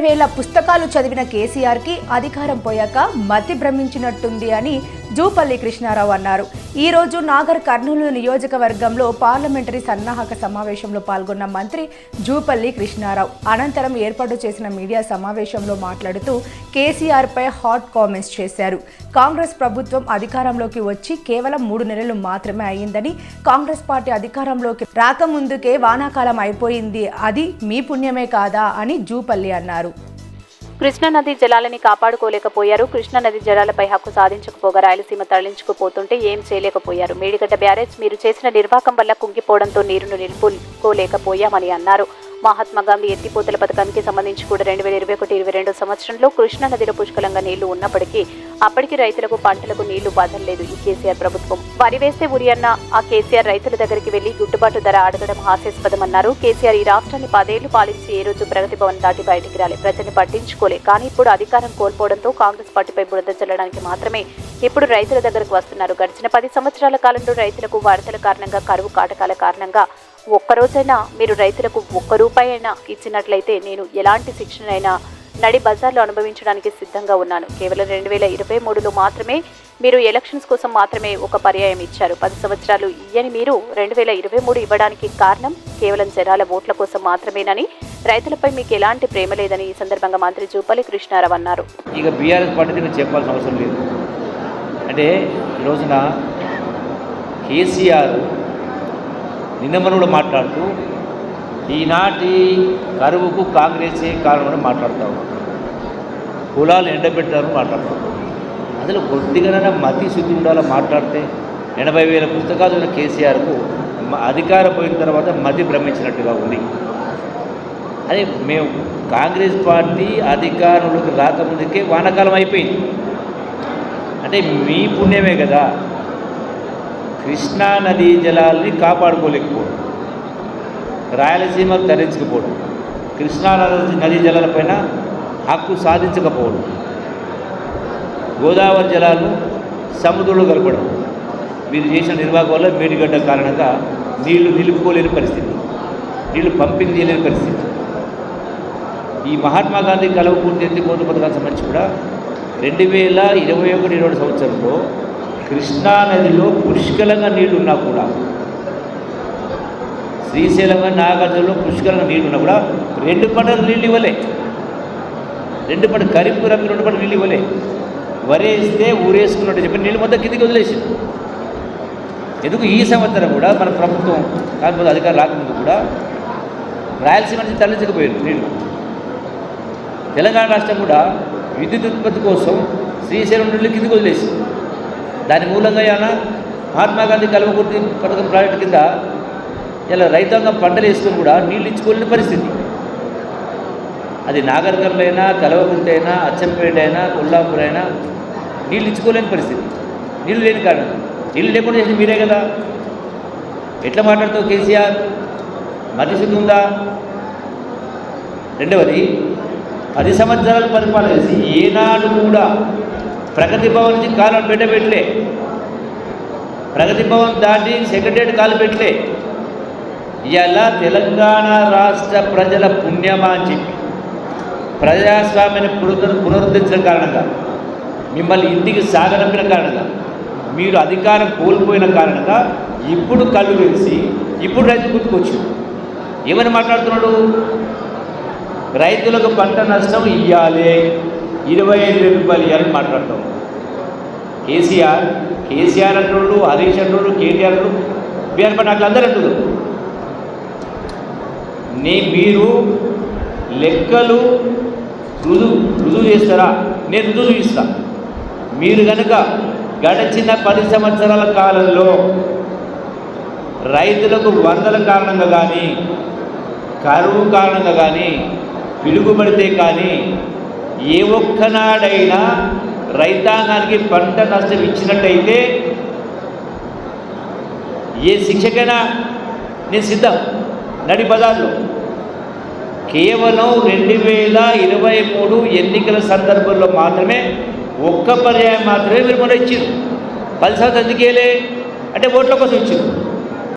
వేల పుస్తకాలు చదివిన కేసీఆర్కి అధికారం పోయాక మతి భ్రమించినట్టుంది అని జూపల్లి కృష్ణారావు అన్నారు. ఈ రోజు నాగర్ కర్నూలు నియోజకవర్గంలో పార్లమెంటరీ సన్నాహక సమావేశంలో పాల్గొన్న మంత్రి జూపల్లి కృష్ణారావు. అనంతరం ఏర్పాటు చేసిన మీడియా సమావేశంలో మాట్లాడుతూ కేసీఆర్పై హాట్ కామెంట్స్ చేశారు. కాంగ్రెస్ ప్రభుత్వం అధికారంలోకి వచ్చి కేవలం మూడు నెలలు మాత్రమే అయ్యిందని కాంగ్రెస్ పార్టీ అధికారంలోకి రాకముందుకే వానాకాలం అయిపోయింది. అది మీ పుణ్యమే కాదా అని జూపల్లి అన్నారు. కృష్ణానది జలాలని కాపాడుకోలేకపోయారు. కృష్ణానది జలాలపై హక్కు సాధించకపోగా రాయలసీమ తరలించుకుపోతుంటే ఏం చేయలేకపోయారు. మేడిగడ్డ బ్యారేజ్ మీరు చేసిన నిర్వాహకం వల్ల కుంగిపోవడంతో నీరును నిలుపుకోలేకపోయామని అన్నారు. మహాత్మా గాంధీ ఎత్తిపోతల పథకానికి సంబంధించి కూడా రెండు వేల ఇరవై ఒకటి ఇరవై రెండు సంవత్సరంలో కృష్ణా నదిలో పుష్కలంగా నీళ్ళు ఉన్నప్పటికీ అప్పటికి రైతులకు పంటలకు నీళ్ళు లేదు ఈ కేసీఆర్ ప్రభుత్వం. వరి వేస్తే ఉరి అన్న ఆ కేసీఆర్ రైతుల దగ్గరికి వెళ్ళి గిట్టుబాటు ధర అడగడం హాస్యాస్పదమన్నారు. కేసీఆర్ ఈ రాష్ట్రాన్ని పదేళ్ళు పాలించి ఏ రోజు ప్రగతి భవన్ దాటి బయటికి రాలే. ప్రజల్ని పట్టించుకోలే. కానీ ఇప్పుడు అధికారం కోల్పోవడంతో కాంగ్రెస్ పార్టీపై బురద చల్లడానికి మాత్రమే ఇప్పుడు రైతుల దగ్గరకు వస్తున్నారు. గడిచిన పది సంవత్సరాల కాలంలో రైతులకు వరదల కారణంగా కరువు కాటకాల కారణంగా ఒక్కరోజైనా మీరు రైతులకు ఒక్క రూపాయి అయినా ఇచ్చినట్లయితే నేను ఎలాంటి శిక్షణైనా నడి బజార్లో అనుభవించడానికి సిద్ధంగా ఉన్నాను. కేవలం రెండు వేల ఇరవై మూడులో మాత్రమే మీరు ఎలక్షన్స్ కోసం మాత్రమే ఒక పర్యాయం ఇచ్చారు. పది సంవత్సరాలు ఇయ్యని మీరు రెండు వేల ఇరవై మూడు ఇవ్వడానికి కారణం కేవలం జనాల ఓట్ల కోసం మాత్రమేనని రైతులపై మీకు ఎలాంటి ప్రేమ లేదని ఈ సందర్భంగా మంత్రి జూపల్లి కృష్ణారావు అన్నారు. ఇక బీఆర్ఎస్ పార్టీ చెప్పాల్సిన అవసరం లేదు. అంటే ఈ రోజున కేసీఆర్ నిన్నమనుడు మాట్లాడుతూ ఈనాటి కరువుకు కాంగ్రెసే కారణమని మాట్లాడుతూ ఉన్నాడు కులాలు ఎండబెట్టారని మాట్లాడుతూ అసలు కొద్దిగానైనా మతి శుద్ధి ఉండాలో మాట్లాడితే? ఎనభై వేల పుస్తకాలు ఉన్న కేసీఆర్కు మ- అధికారం పోయిన తర్వాత మతి భ్రమించినట్టుగా ఉంది. అదే మేము కాంగ్రెస్ పార్టీ అధికారంలోకి రాకముందుకే వానకాలం అయిపోయింది. అంటే మీ పుణ్యమే కదా. కృష్ణా నదీ జలాల్ని కాపాడుకోలేకపో రాయలసీమకు తరలించకపోవడం కృష్ణానది నదీ జలాలపైన హక్కు సాధించకపోవడం గోదావరి జలాలు సముద్రంలో కలపడం మీరు చేసిన నిర్వాహకం వల్ల మేడిగడ్డ కారణంగా నీళ్ళు నిలుపుకోలేని పరిస్థితి నీళ్ళు పంపింగ్ చేయలేని పరిస్థితి. ఈ మహాత్మా గాంధీ కలవ పూర్తి ఎత్తిపోతు పథకానికి సంబంధించి కూడా రెండు వేల ఇరవై ఒకటి ఇరవై సంవత్సరంలో కృష్ణా నదిలో పుష్కలంగా నీళ్ళు ఉన్నా కూడా శ్రీశైలం నాగార్జునలో పుష్కరణ నీళ్ళు ఉన్నా కూడా రెండు పంటలు నీళ్ళు ఇవ్వలే. రెండు పంట కరింపు రంగు రెండు పంటలు నీళ్ళు ఇవ్వలే. వరేస్తే ఊరేసుకున్నట్టు చెప్పి నీళ్ళు మొత్తం కిందికి వదిలేసింది. ఎందుకు ఈ సంవత్సరం కూడా మన ప్రభుత్వం కాకపోతే అధికారం రాకముందు కూడా రాయలసీమ నుంచి తరలించకపోయారు నీళ్ళు తెలంగాణ రాష్ట్రం కూడా విద్యుత్ ఉత్పత్తి కోసం శ్రీశైలం నుండి కిందికి వదిలేసి దాని మూలంగా ఇలా మహాత్మా గాంధీ కల్వకుర్తి పథకం ప్రాజెక్టు కింద ఇలా రైతాంగం పంటలు వేసుకొని కూడా నీళ్ళు ఇచ్చుకోలేని పరిస్థితి. అది నాగర్కర్లు అయినా అయినా అచ్చంపేట అయినా కొల్లాపూర్ అయినా నీళ్ళు ఇచ్చుకోలేని పరిస్థితి. నీళ్ళు లేని కారణం. నీళ్ళు లేకుండా చేసింది మీరే కదా. ఎట్లా మాట్లాడుతావు కేసీఆర్? మతిశుద్ధి ఉందా? రెండవది పది సంవత్సరాలు పరిపాలన చేసి ఏనాడు కూడా ప్రగతి భవన్ నుంచి కాలం పెట్టబెట్టలే. ప్రగతి భవన్ దాటి సెక్రటరీ కాలు పెట్టలే. ఇలా తెలంగాణ రాష్ట్ర ప్రజల పుణ్యమా అని చెప్పి. ప్రజాస్వామ్యాన్ని పునరు పునరుద్ధరించిన కారణంగా మిమ్మల్ని ఇంటికి సాగనంపిన కారణంగా మీరు అధికారం కోల్పోయిన కారణంగా ఇప్పుడు కళ్ళు వేసి ఇప్పుడు రైతు గుర్తుకొచ్చింది ఏమని మాట్లాడుతున్నాడు? రైతులకు పంట నష్టం ఇవ్వాలి ఇరవై ఐదు వేల రూపాయలు ఇవ్వాలని మాట్లాడతాం కేసీఆర్ కేసీఆర్ అంటున్నాడు హరీష్ అంటున్నాడు కేటీఆర్ అంటున్నాడు బీఆర్ పట్ల నాకు అందరూ అంటున్నారు. నీ మీరు లెక్కలు రుజువు రుజువు చేస్తారా? నేను రుజువు చూపిస్తా. మీరు కనుక గడిచిన పది సంవత్సరాల కాలంలో రైతులకు వందల కారణంగా కానీ కరువు కారణంగా కానీ పిలుగుబడితే కానీ ఏ ఒక్కనాడైనా రైతాంగానికి పంట నష్టం ఇచ్చినట్టయితే ఏ శిక్షకైనా నేను సిద్ధం. నడి బజార్లో. కేవలం రెండు వేల ఇరవై మూడు ఎన్నికల సందర్భంలో మాత్రమే ఒక్క పర్యాయం మాత్రమే మీరు మొన్న ఇచ్చారు పది శాతం ఎందుకేలే అంటే ఓట్ల కోసం ఇచ్చారు